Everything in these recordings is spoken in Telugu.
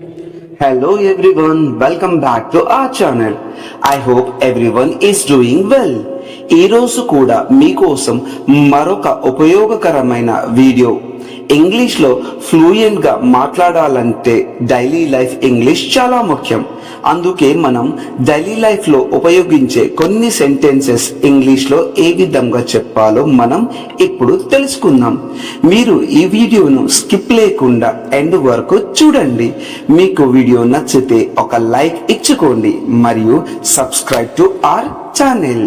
Hello everyone, welcome back to our channel. I hope everyone is doing well. ఈ రోజు కూడా మీకోసం మరొక ఉపయోగకరమైన వీడియో ఇంగ్లీష్లో ఫ్లూయెంట్గా మాట్లాడాలంటే డైలీ లైఫ్ ఇంగ్లీష్ చాలా ముఖ్యం. అందుకే మనం డైలీ లైఫ్లో ఉపయోగించే కొన్ని సెంటెన్సెస్ ఇంగ్లీష్లో ఏ విధంగా చెప్పాలో మనం ఇప్పుడు తెలుసుకుందాం. మీరు ఈ వీడియోను స్కిప్ లేకుండా ఎండ్ వరకు చూడండి. మీకు వీడియో నచ్చితే ఒక లైక్ ఇచ్చుకోండి మరియు సబ్స్క్రైబ్ టు ఆర్ ఛానల్.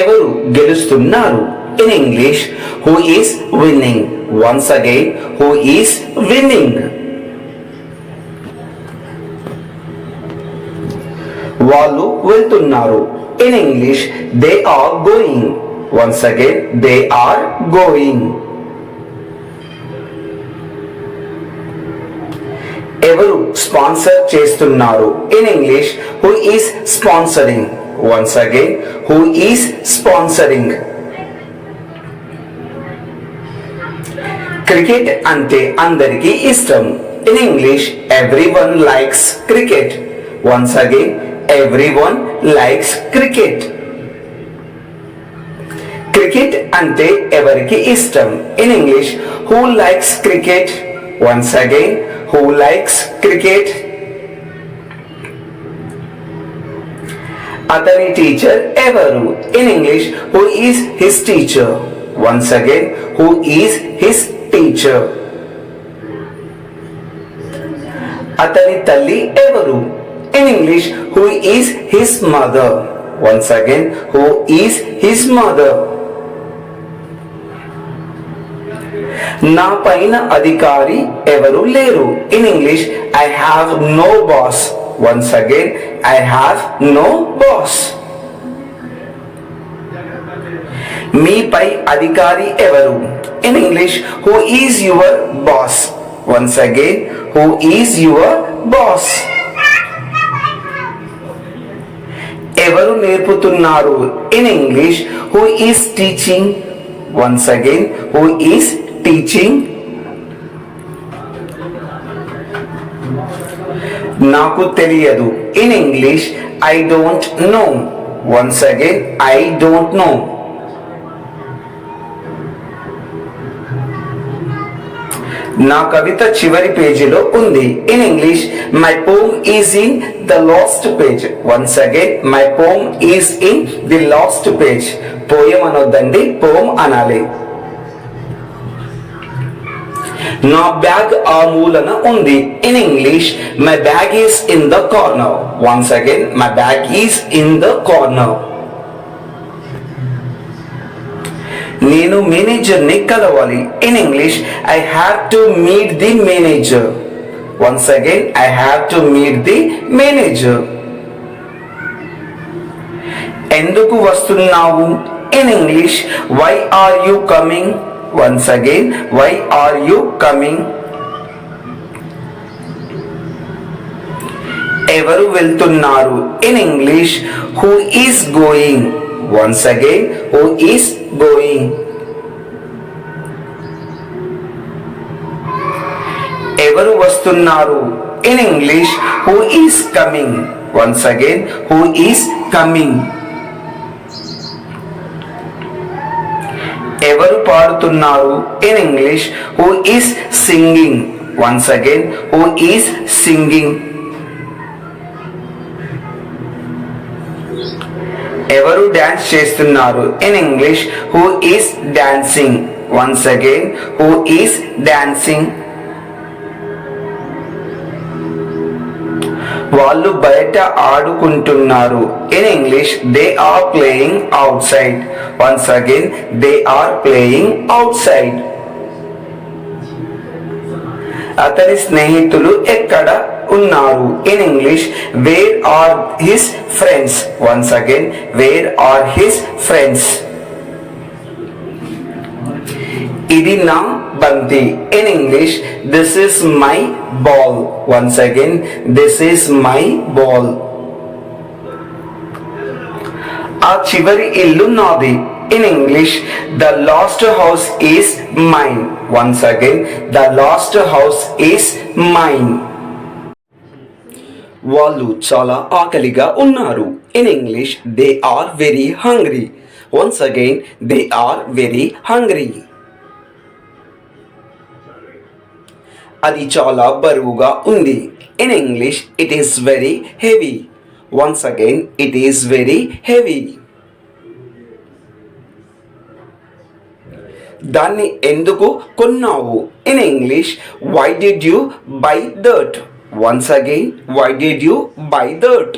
ఎవరు గెలుస్తున్నారు? In English who is winning. Once again, who is winning? వాళ్ళు వెళ్తున్నారు. In English they are going once again they are going ఎవరు స్పాన్సర్ చేస్తున్నారు? In English who is sponsoring once again who is sponsoring cricket అంటే అందరికీ ఇష్టం in English every one likes cricket once again every one likes cricket cricket అంటే ఎవరికి ఇష్టం in English who likes cricket once again who likes cricket అతని టీచర్ ఎవరు in English who is his teacher once again who is his teacher అతని తల్లి ఎవరు? In English who is his mother once again who is his mother నా పైన అధికారి ఎవరు లేరు? In English I have no boss once again I have no boss మీపై అధికారి ఎవరు? In English who is your boss once again who is your boss ఎవరు నేర్పుతున్నారు? In English who is teaching once again who is teaching నాకు తెలియదు. In English I don't know once again I don't know నా కవిత చివరి పేజీలో ఉంది. In English my poem is in the last page once again my poem is in the last page poem అనొద్దండి poem అనాలి. నా బ్యాగ్ ఆ మూలన ఉంది. In English my bag is in the corner once again my bag is in the corner నేను మేనేజర్ని కలవాలి. In English I have to meet the manager once again I have to meet the manager ఎందుకు వస్తున్నావు? In English why are you coming once again why are you coming ఎవరు వెళ్తున్నారు? In English who is going once again who is going. ఎవరు వస్తున్నారు? In English who is coming once again who is coming ఎవరు పాడుతున్నారు? In English who is singing once again who is singing ఎవరు డాన్స్ చేస్తున్నారు in English who is dancing once again who is dancing వాళ్ళు బయట ఆడుకుంటున్నారు. In English they are playing outside once again they are playing outside అతని స్నేహితులు ఎక్కడ? ఉన్నారు in English where are his friends once again where are his friends ఇది నా బంతి in English this is my ball once again this is my ball ఆ చివరి ఇల్లు నాది In English, the lost house is mine. Once again, the lost house is mine. వాళ్ళు చాలా ఆకలిగా ఉన్నారు. In English they are very hungry once again they are very hungry అది చాలా బరువుగా ఉంది. In English it is very heavy once again it is very heavy దాన్ని ఎందుకు కొన్నావు? In English why did you buy that once again why did you buy దర్ట్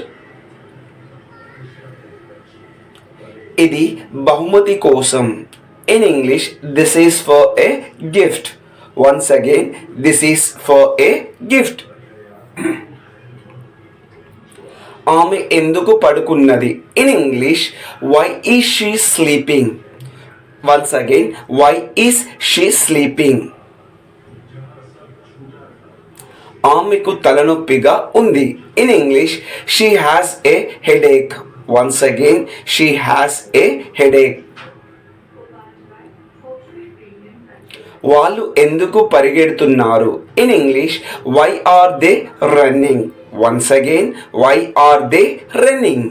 ఇది బహుమతి కోసం. In English this is for a gift once again this is for a gift ఆమె ఎందుకు పడుకున్నది? In English why is she sleeping once again why is she sleeping ఆమెకు తలనొప్పిగా ఉంది. In English she has a headache once again she has a headache వాళ్ళు ఎందుకు పరిగెడుతున్నారు? In English why are they running once again why are they running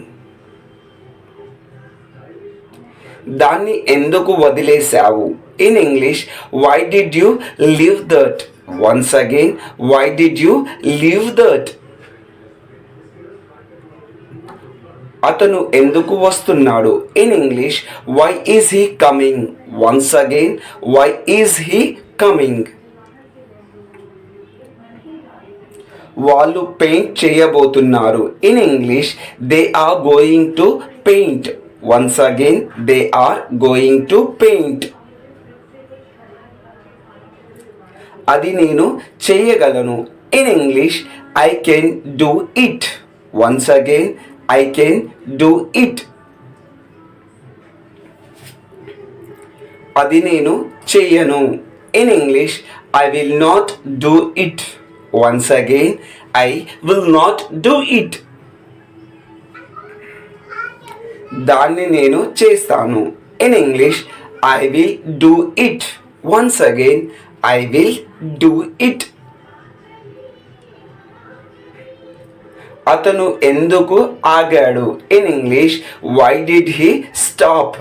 దాన్ని ఎందుకు వదిలేశావు? In English why did you leave that once again why did you leave that అతను ఎందుకు వస్తున్నాడు? In English why is he coming once again why is he coming వాళ్ళు పెయింట్ చేయబోతున్నారు. In English they are going to paint once again they are going to paint అది నేను చేయగలను. In English I can do it once again I can do it అది నేను చెయ్యను in English I will not do it once again I will not do it దాన్ని నేను చేస్తాను. In English I will do it once again I will do it అతను ఎందుకు ఆగాడు? In English why did he stop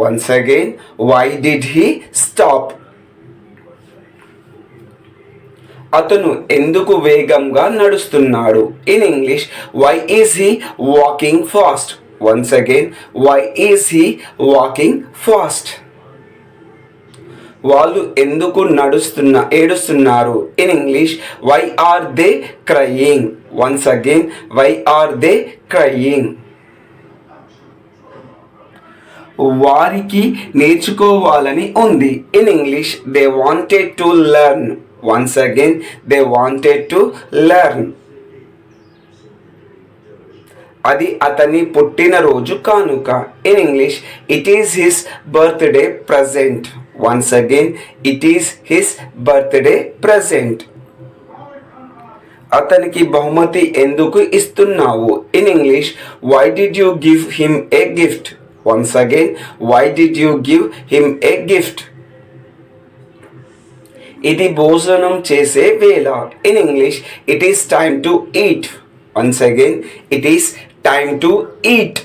once again why did he stop అతను ఎందుకు వేగంగా నడుస్తున్నాడు? In English why is he walking fast once again why is he walking fast వాళ్ళు ఎందుకు నడుస్తున్న ఏడుస్తున్నారు? In English why are they crying once again why are they crying వారికి నేర్చుకోవాలని ఉంది. In English they wanted to learn once again they wanted to learn అది అతని పుట్టినరోజు కానుక. In English it is his birthday present once again it is his birthday present అతనికి బహుమతి ఎందుకు ఇస్తున్నావు? In English why did you give him a gift once again why did you give him a gift ఇది భోజనం చేసే వేళ. In English it is time to eat once again it is time to eat